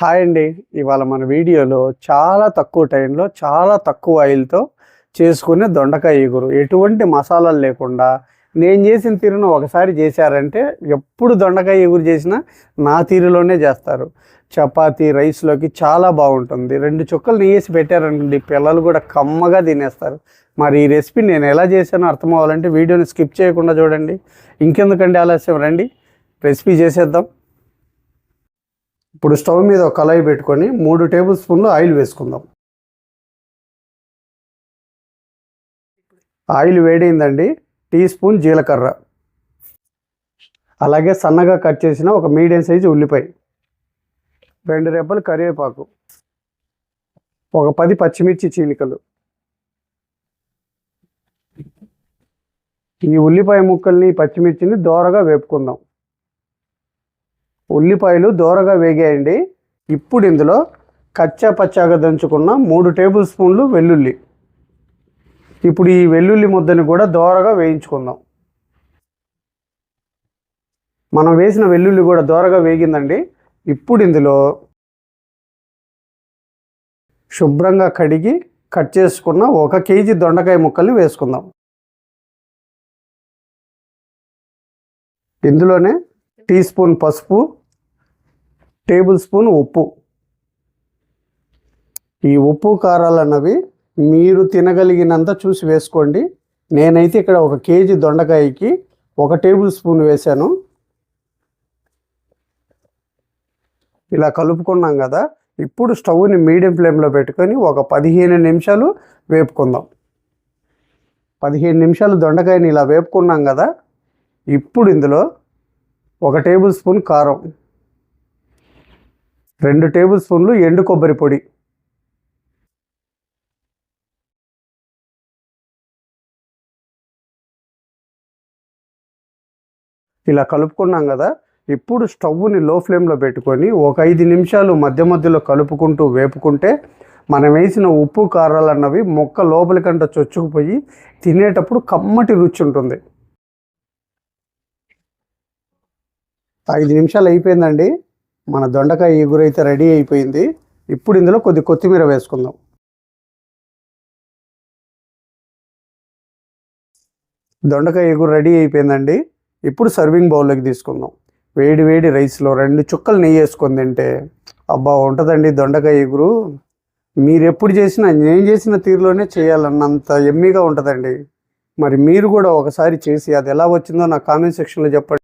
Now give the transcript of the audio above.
Hi అండి. ఇవాళ మన వీడియోలో చాలా తక్కువ టైంలో చాలా తక్కువ ఆయిల్తో చేసుకునే దొండకాయ ఎగురు ఎటువంటి మసాలాలు లేకుండా నేను చేసిన తీరును ఒకసారి చేశారంటే ఎప్పుడు దొండకాయ ఎగురు చేసినా నా తీరులోనే చేస్తారు. చపాతీ రైస్లోకి చాలా బాగుంటుంది. రెండు చుక్కలు నెయ్యేసి పెట్టారనుకోండి పిల్లలు కూడా కమ్మగా తినేస్తారు. మరి ఈ రెసిపీ నేను ఎలా చేశానో అర్థం అవ్వాలంటే వీడియోని స్కిప్ చేయకుండా చూడండి. ఇంకెందుకండి ఆలస్యం? రండి రెసిపీ చేసేద్దాం. ఇప్పుడు స్టవ్ మీద ఒక కళాయి పెట్టుకొని మూడు టేబుల్ స్పూన్లు ఆయిల్ వేసుకుందాం. ఆయిల్ వేడైందండి. టీ స్పూన్ జీలకర్ర. అలాగే సన్నగా కట్ చేసిన ఒక మీడియం సైజు ఉల్లిపాయ. రెండు రెబ్బలు కరివేపాకు. ఒక పది పచ్చిమిర్చి చీలికలు. ఈ ఉల్లిపాయ ముక్కల్ని పచ్చిమిర్చిని దోరగా వేపుకుందాం. ఉల్లిపాయలు దోరగా వేగాయండి. ఇప్పుడు ఇందులో కచ్చా పచ్చాగా దంచుకున్న మూడు టేబుల్ స్పూన్లు వెల్లుల్లి. ఇప్పుడు ఈ వెల్లుల్లి ముద్దని కూడా దోరగా వేయించుకుందాం. మనం వేసిన వెల్లుల్లి కూడా దోరగా వేగిందండి. ఇప్పుడు ఇందులో శుభ్రంగా కడిగి కట్ చేసుకున్న ఒక కేజీ దొండకాయ ముక్కల్ని వేసుకుందాం. ఇందులోనే టీ స్పూన్ పసుపు టేబుల్ స్పూన్ ఉప్పు. ఈ ఉప్పు కారాలు అన్నవి మీరు తినగలిగినంత చూసి వేసుకోండి. నేనైతే ఇక్కడ ఒక కేజీ దొండకాయకి ఒక టేబుల్ స్పూన్ వేశాను. ఇలా కలుపుకున్నాం కదా ఇప్పుడు స్టవ్ని మీడియం ఫ్లేమ్లో పెట్టుకొని ఒక పదిహేను నిమిషాలు వేపుకుందాం. పదిహేను నిమిషాలు దొండకాయని ఇలా వేపుకున్నాం కదా ఇప్పుడు ఇందులో ఒక టేబుల్ స్పూన్ కారం. రెండు టేబుల్ స్పూన్లు ఎండు కొబ్బరి పొడి. ఇలా కలుపుకున్నాం కదా ఇప్పుడు స్టవ్ని లో ఫ్లేమ్లో పెట్టుకొని ఒక ఐదు నిమిషాలు మధ్య మధ్యలో కలుపుకుంటూ వేపుకుంటే మనం వేసిన ఉప్పు కారాలు అన్నవి మొక్క లోపలికంట చొచ్చుకుపోయి తినేటప్పుడు కమ్మటి రుచి ఉంటుంది. ఐదు నిమిషాలు అయిపోయిందండి. మన దొండకాయ ఎగురైతే రెడీ అయిపోయింది. ఇప్పుడు ఇందులో కొద్ది కొత్తిమీర వేసుకుందాం. దొండకాయ ఎగురు రెడీ అయిపోయిందండి. ఇప్పుడు సర్వింగ్ బౌల్లోకి తీసుకుందాం. వేడి వేడి రైస్లో రెండు చుక్కలు నెయ్యి వేసుకొని తింటే అబ్బా ఉంటుందండి దొండకాయ ఎగురు మీరు ఎప్పుడు చేసినా నేను చేసిన తీరులోనే చేయాలన్నంత ఎమ్మీగా ఉంటుందండి. మరి మీరు కూడా ఒకసారి చేసి అది ఎలా వచ్చిందో నా కామెంట్ సెక్షన్లో చెప్పండి.